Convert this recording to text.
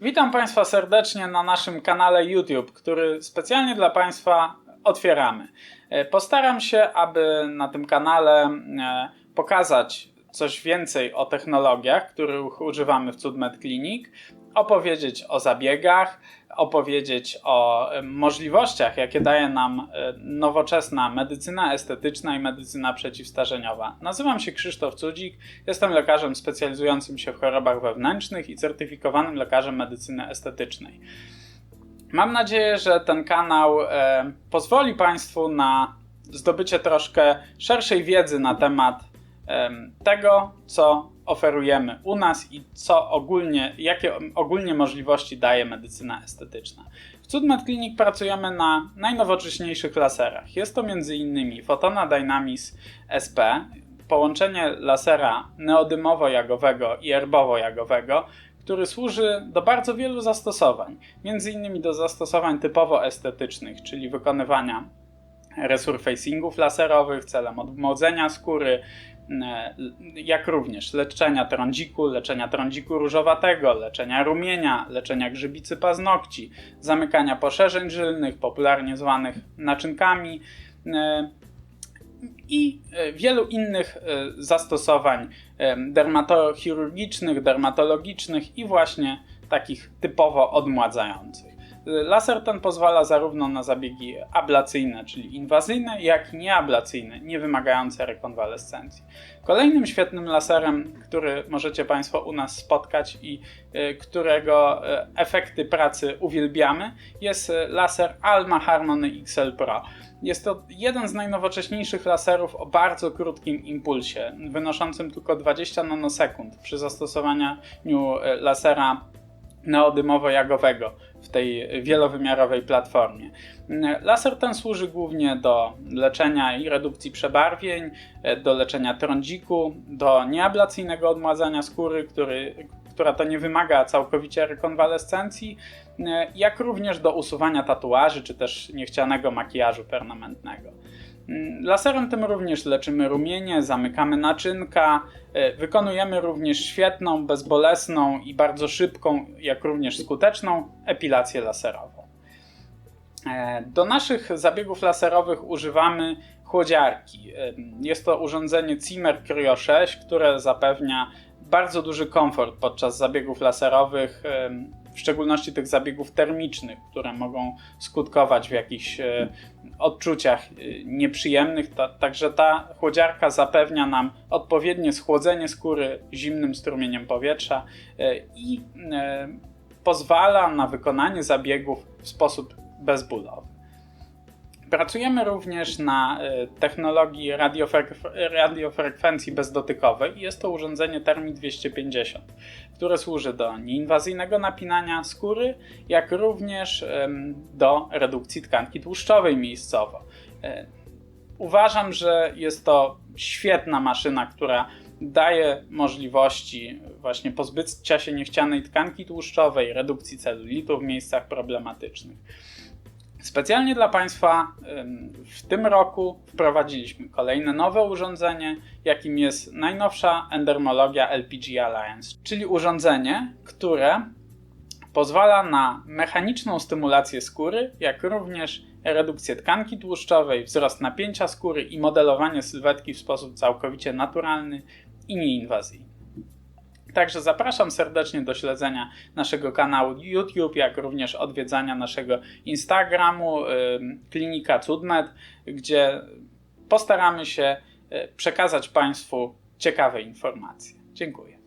Witam Państwa serdecznie na naszym kanale YouTube, który specjalnie dla Państwa otwieramy. E, Postaram się, aby na tym kanale e, pokazać coś więcej o technologiach, których używamy w CudMed Clinic, opowiedzieć o zabiegach, opowiedzieć o e, możliwościach, jakie daje nam e, nowoczesna medycyna estetyczna i medycyna przeciwstarzeniowa. Nazywam się Krzysztof Cudzik, jestem lekarzem specjalizującym się w chorobach wewnętrznych i certyfikowanym lekarzem medycyny estetycznej. Mam nadzieję, że ten kanał e, pozwoli Państwu na zdobycie troszkę szerszej wiedzy na temat em, tego, co oferujemy u nas i co ogólnie, jakie ogólnie możliwości daje medycyna estetyczna. W CudMed Clinic pracujemy na najnowocześniejszych laserach. Jest to m.in. Photona Dynamis SP, połączenie lasera neodymowo-jagowego i erbowo-jagowego, który służy do bardzo wielu zastosowań, m.in. do zastosowań typowo estetycznych, czyli wykonywania resurfacingów laserowych celem odmłodzenia skóry, jak również leczenia trądziku, leczenia trądziku różowatego, leczenia rumienia, leczenia grzybicy paznokci, zamykania poszerzeń żylnych, popularnie zwanych naczynkami e, i e, wielu innych e, zastosowań e, dermatochirurgicznych, dermatologicznych i właśnie takich typowo odmładzających. Laser ten pozwala zarówno na zabiegi ablacyjne, czyli inwazyjne, jak i nieablacyjne, nie wymagające rekonwalescencji. Kolejnym świetnym laserem, który możecie Państwo u nas spotkać i y, którego y, efekty pracy uwielbiamy, jest y, laser Alma Harmony XL Pro. Jest to jeden z najnowocześniejszych laserów o bardzo krótkim impulsie, wynoszącym tylko 20 nanosekund przy zastosowaniu lasera neodymowo-jagowego w tej wielowymiarowej platformie. Laser ten służy głównie do leczenia i redukcji przebarwień, do leczenia trądziku, do nieablacyjnego odmładzania skóry, który, która to nie wymaga całkowicie rekonwalescencji, jak również do usuwania tatuaży czy też niechcianego makijażu permanentnego. Laserem tym również leczymy rumienie, zamykamy naczynka, e, wykonujemy również świetną, bezbolesną i bardzo szybką, jak również skuteczną epilację laserową. E, Do naszych zabiegów laserowych używamy chłodziarki. E, Jest to urządzenie Zimmer Cryo 6, które zapewnia bardzo duży komfort podczas zabiegów laserowych, w szczególności tych zabiegów termicznych, które mogą skutkować w jakichś odczuciach nieprzyjemnych. Ta, także ta chłodziarka zapewnia nam odpowiednie schłodzenie skóry zimnym strumieniem powietrza i pozwala na wykonanie zabiegów w sposób bezbólowy. Pracujemy również na technologii radiofrek- radiofrekwencji bezdotykowej. Jest to urządzenie Termi 250, które służy do nieinwazyjnego napinania skóry, jak również do redukcji tkanki tłuszczowej miejscowo. Uważam, że jest to świetna maszyna, która daje możliwości właśnie pozbycia się niechcianej tkanki tłuszczowej, redukcji celulitu w miejscach problematycznych. Specjalnie dla Państwa w tym roku wprowadziliśmy kolejne nowe urządzenie, jakim jest najnowsza endermologia LPG Alliance, czyli urządzenie, które pozwala na mechaniczną stymulację skóry, jak również redukcję tkanki tłuszczowej, wzrost napięcia skóry i modelowanie sylwetki w sposób całkowicie naturalny i nieinwazyjny. Także zapraszam serdecznie do śledzenia naszego kanału YouTube, jak również odwiedzania naszego Instagramu Klinika Cudmed, gdzie postaramy się przekazać Państwu ciekawe informacje. Dziękuję.